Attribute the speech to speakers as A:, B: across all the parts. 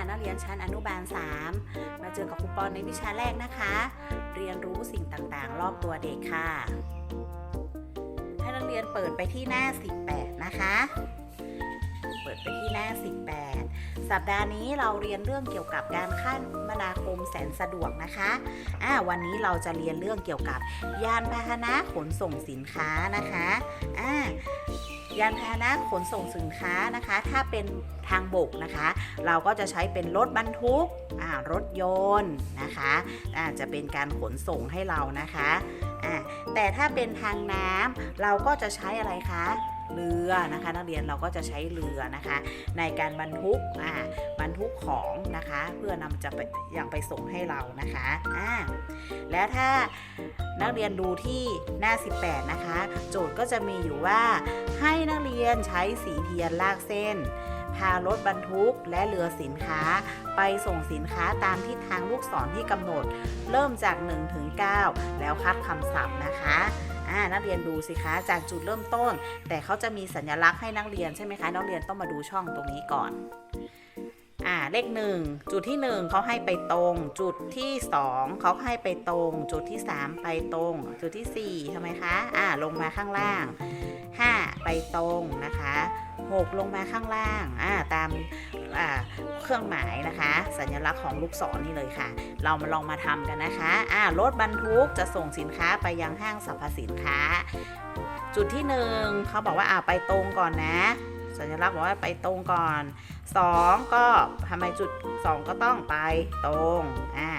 A: ค่ะนักเรียนชั้นอนุบาล 3 มาเจอกับครูปอนในวิชาแรกนะคะ เรียนรู้สิ่งต่างๆ รอบตัวเด็กค่ะ ให้นักเรียนเปิดไปที่หน้า 18 นะคะ เปิดไปที่หน้า 18 สัปดาห์นี้เราเรียนเรื่องเกี่ยวกับการคมนาคมแสนสะดวกนะคะอ่าวันนี้เราจะเรียนเรื่องเกี่ยวกับยานพาหนะขนส่งสินค้านะคะอ่า ยานพาหนะขนส่งสินค้านะคะ ถ้าเป็นทางบกนะคะ เราก็จะใช้เป็นรถบรรทุกรถยนต์นะคะอาจะเป็นการขนส่งให้เรานะคะแต่ถ้าเป็นทางน้ำเราก็จะใช้อะไรคะเรือนะคะนักเรียนเราก็จะใช้เรือนะคะ ในการบรรทุกอ่าบรรทุกของนะคะ เพื่อนำจะไปยังไปส่งให้เรานะคะอ่าและถ้านักเรียนดูที่หน้า 18 นะคะ โจทย์ ก็จะมีอยู่ว่า ให้นักเรียนใช้สีเทียนลากเส้น พารถบรรทุกและเรือสินค้า ไปส่งสินค้าตามทิศทางลูกศรที่กำหนด เริ่มจาก 1 ถึง 9 แล้วคัดคำศัพท์นะคะนักเรียนดูสิคะจากจุดเริ่มต้น แต่เขาจะมีสัญลักษณ์ให้นักเรียนใช่ไหมคะ นักเรียนต้องมาดูช่องตรงนี้ก่อน อ่าเลขหนึ่งจุดที่หนึ่งเขาให้ไปตรง จุดที่สองเขาให้ไปตรง จุดที่สามไปตรง จุดที่สี่ทำไมคะอ่าลงมาข้างล่างห้าไปตรงนะคะหกลงมาข้างล่างอ่าตามอ่าเครื่องหมายนะคะ สัญลักษณ์ของลูกศรนี่เลยค่ะ เรามาลองมาทำกันนะคะอ่ารถบรรทุกจะส่งสินค้าไปยังห้างสรรพสินค้า จุดที่หนึ่งเขาบอกว่าอ่าไปตรงก่อนนะ สัญลักษณ์บอกว่าไปตรงก่อน 2 ก็ทำไมจุด 2 ก็ต้องไปตรงอ่า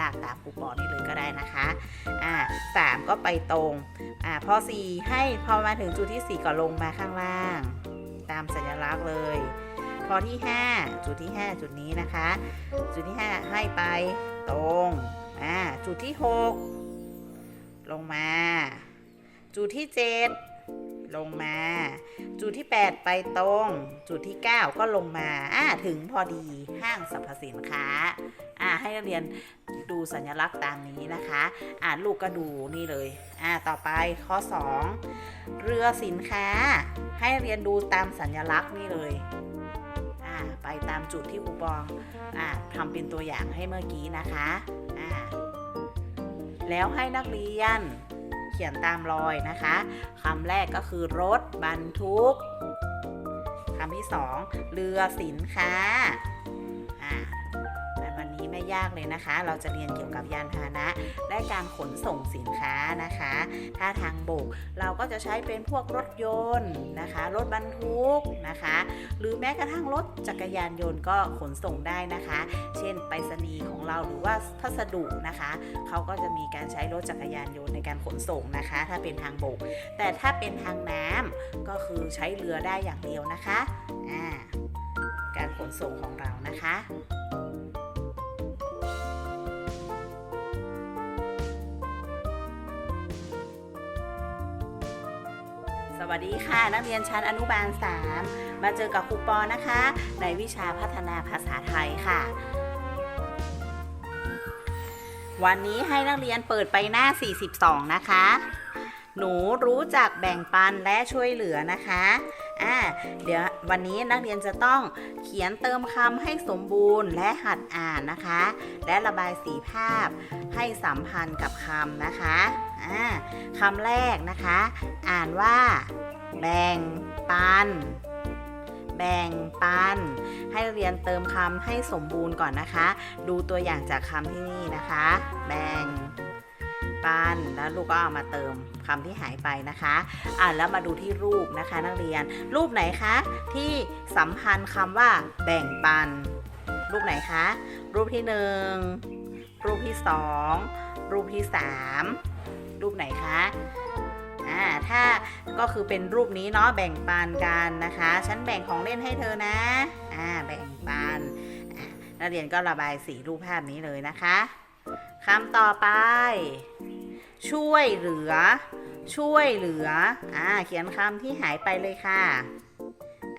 A: ลากตามครูปอนี่เลยก็ได้นะคะอ่าสามก็ไปตรงอ่าพอ 4 ให้พอมาถึงจุดที่ 4 ก็ลงมาข้างล่าง ตามสัญลักษณ์เลยพอที่ 5 จุดที่ 5 จุดนี้นะคะ จุดที่ 5 ให้ไปตรงอ่าจุดที่ 6 ลงมา จุดที่ 7 ลงมา จุดที่ 8 ไปตรง จุดที่ 9 ก็ลงมาอ่าถึงพอดีห้างสรรพสินค้าอ่าให้นักเรียนดูสัญลักษณ์ตามนี้นะคะ อ่าลูกก็ดูนี่เลยอ่าต่อไปข้อ 2 เรือสินค้า ให้นักเรียนดูตามสัญลักษณ์นี่เลยอ่าไปตามจุดที่ครูปองอ่าทำเป็นตัวอย่างให้เมื่อกี้นะคะอ่าแล้วให้นักเรียน ขียนตามรอยนะคะคำแรกก็คือรถบรรทุกคำที่สองเรือสินค้า ยากเลยนะคะ เราจะเรียนเกี่ยวกับยานพาหนะ และการขนส่งสินค้านะคะ ถ้าทางบกเราก็จะใช้เป็นพวกรถยนต์นะคะ รถบรรทุกนะคะ หรือแม้กระทั่งรถจักรยานยนต์ก็ขนส่งได้นะคะ เช่นไปรษณีย์ของเราหรือว่าพัสดุนะคะเขาก็จะมีการใช้รถจักรยานยนต์ในการขนส่งนะคะ ถ้าเป็นทางบก แต่ถ้าเป็นทางน้ำก็คือใช้เรือได้อย่างเดียวนะคะ การขนส่งของเรานะคะ วัสดีค่ะ นักเรียนชั้นอนุบาล 3 มาเจอกับครูปอนะคะ ในวิชาพัฒนาภาษาไทยค่ะ วันนี้ให้นักเรียนเปิดไปหน้า 42 นะคะ หนูรู้จักแบ่งปันและช่วยเหลือนะคะอ่าเดี๋ยว วันนี้นักเรียนจะต้องเขียนเติมคำให้สมบูรณ์และหัดอ่านนะคะ และระบายสีภาพให้สัมพันธ์กับคำนะคะอ่าคำแรกนะคะ อ่านว่า แบ่งปัน แบ่งปัน ให้เรียนเติมคำให้สมบูรณ์ก่อนนะคะ ดูตัวอย่างจากคำที่นี่นะคะ แบ่ง ปัน แล้วลูกก็เอามาเติมคำที่หายไปนะคะอ่าแล้วมาดูที่รูปนะคะ นักเรียน รูปไหนคะที่สัมพันธ์คำว่าแบ่งปัน รูปไหนคะ รูปที่หนึ่งรูปที่สองรูปที่สามรูปไหนคะอ่าถ้าก็คือเป็นรูปนี้เนาะแบ่งปันกันนะคะ ฉันแบ่งของเล่นให้เธอนะอ่าแบ่งปันนักเรียนก็ระบายสีรูปภาพนี้เลยนะคะคำต่อไป ช่วยเหลือ ช่วยเหลือ อ่า เขียนคำที่หายไปเลยค่ะ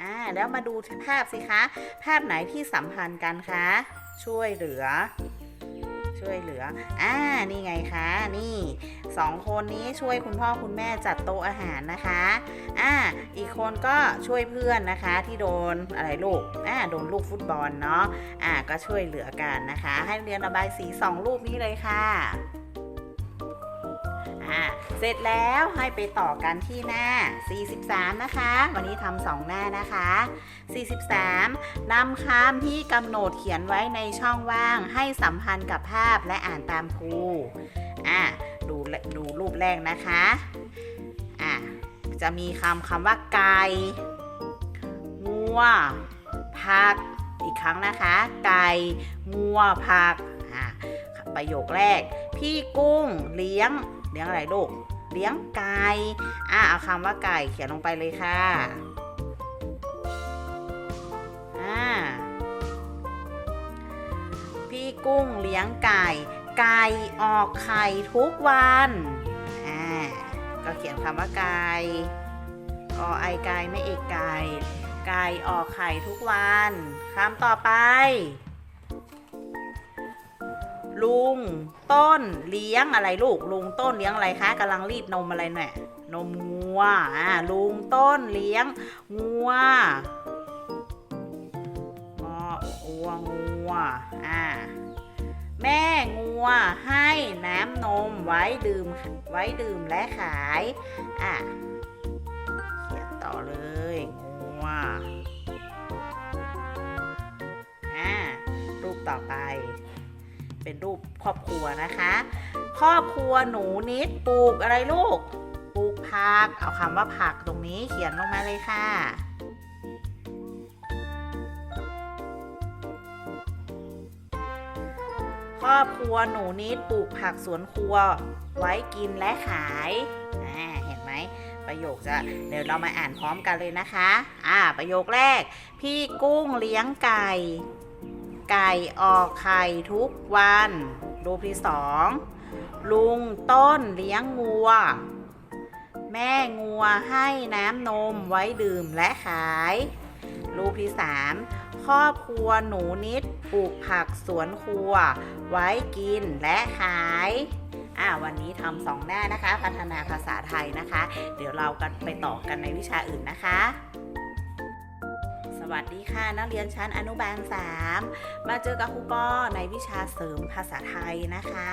A: อ่า แล้วมาดูภาพสิคะ ภาพไหนที่สัมพันธ์กันคะ ช่วยเหลือ ช่วยเหลือ อ่า นี่ไงคะ นี่สองคนนี้ช่วยคุณพ่อคุณแม่จัดโต๊ะอาหารนะคะ อ่า อีกคนก็ช่วยเพื่อนนะคะที่โดนอะไรลูก อ่า โดนลูกฟุตบอลเนาะ อ่า ก็ช่วยเหลือกันนะคะ ให้เรียนระบายสีสองรูปนี้เลยค่ะ อ่าเสร็จแล้วให้ไปต่อกันที่หน้า 43 นะคะ วันนี้ทำสองหน้านะคะ 43นำคำที่กำหนดเขียนไว้ในช่องว่างให้สัมพันธ์กับภาพและอ่านตามครูอะดูดูรูปแรกนะคะอะจะมีคำคำว่าไก่งัวผัก อีกครั้งนะคะ ไก่งัวผักอะประโยคแรก พี่กุ้งเลี้ยง เลี้ยงอะไรลูก เลี้ยงไก่ อะเอาคำว่าไก่เขียนลงไปเลยค่ะ อ่า พี่กุ้งเลี้ยงไก่ ไก่ออกไข่ทุกวัน อ่า ก็เขียนคำว่าไก่กอไอไก่ไม่เอกไก่ ไก่ออกไข่ทุกวัน คำต่อไป ลุง ต้นเลี้ยงอะไรลูก ลุงต้นเลี้ยงอะไรคะกำลังรีดนมอะไรเนี่ยนมงัวอ่าลุงต้นเลี้ยงงัวงออัวงัวอ่าแม่งัวให้น้ำนมไว้ดื่มไว้ดื่มและขายอะเขียนต่อเลยงัวอ่ารูปต่อไป เป็นรูปครอบครัวนะคะ ครอบครัวหนูนิดปลูกอะไรลูก ปลูกผัก เอาคำว่าผักตรงนี้เขียนลงมาเลยค่ะครอบครัวหนูนิดปลูกผักสวนครัวไว้กินและขายเห็นไหมประโยคจะเดี๋ยวเรามาอ่านพร้อมกันเลยนะคะ อ่า ประโยคแรก พี่กุ้งเลี้ยงไก่ ไก่ออกไข่ทุกวัน รูปที่สองลุงต้นเลี้ยงงัว แม่งัวให้น้ำนมไว้ดื่มและขาย รูปที่สามครอบครัวหนูนิดปลูกผักสวนครัว ไว้กินและขายอ่าวันนี้ทำสองหน้านะคะ พัฒนาภาษาไทยนะคะ เดี๋ยวเรากันไปต่อกันในวิชาอื่นนะคะ วัสดีค่ะ นักเรียนชั้นอนุบาล 3 มาเจอกับครูปอในวิชาเสริมภาษาไทยนะคะ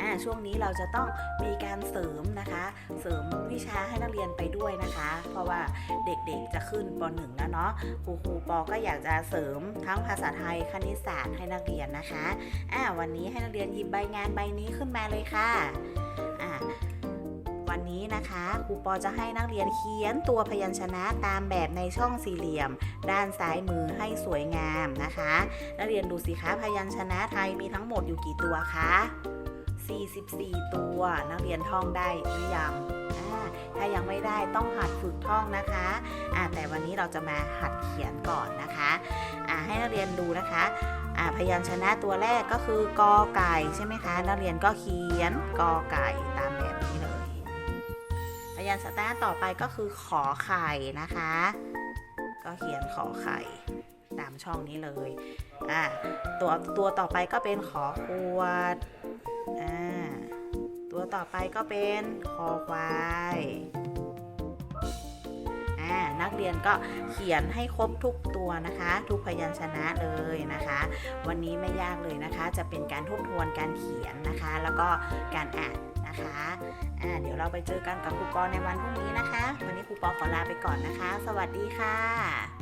A: อ่าช่วงนี้เราจะต้องมีการเสริมนะคะ เสริมวิชาให้นักเรียนไปด้วยนะคะ เพราะว่าเด็กๆจะขึ้นป .1 แล้วเนาะครูครูปอก็อยากจะเสริมทั้งภาษาไทยคณิตศาสตร์ให้นักเรียนนะคะอ่าวันนี้ให้นักเรียนหยิบใบงานใบนี้ขึ้นมาเลยค่ะ นี้นะคะครูปอจะให้นักเรียนเขียนตัวพยัญชนะตามแบบในช่องสี่เหลี่ยม ด้านซ้ายมือให้สวยงามนะคะ นักเรียนดูสิคะพยัญชนะไทยมีทั้งหมดอยู่กี่ตัวคะ44 ตัว นักเรียนท่องได้หรือยังถ้ายังไม่ได้ต้องหัดฝึกท่องนะคะอ่าแต่วันนี้เราจะมาหัดเขียนก่อนนะคะอ่าให้นักเรียนดูนะคะพยัญชนะตัวแรกก็คือกอไก่ใช่ไหมคะ นักเรียนก็เขียนกอไก่ ยัญชนะต่อไปก็คือขอไข่นะคะ ก็เขียนขอไข่ตามช่องนี้เลย อ่า ตัวตัวต่อไปก็เป็นขอขวด อ่า ตัวต่อไปก็เป็นคอควายอ่านักเรียนก็เขียนให้ครบทุกตัวนะคะ ทุกพยัญชนะเลยนะคะ วันนี้ไม่ยากเลยนะคะ จะเป็นการทบทวนการเขียนนะคะ แล้วก็การอ่าน นะคะะเดี๋ยวเราไปเจอกันกับครูปอในวันพรุ่งนี้นะคะ วันนี้ครูปอขอลาไปก่อนนะคะ สวัสดีค่ะ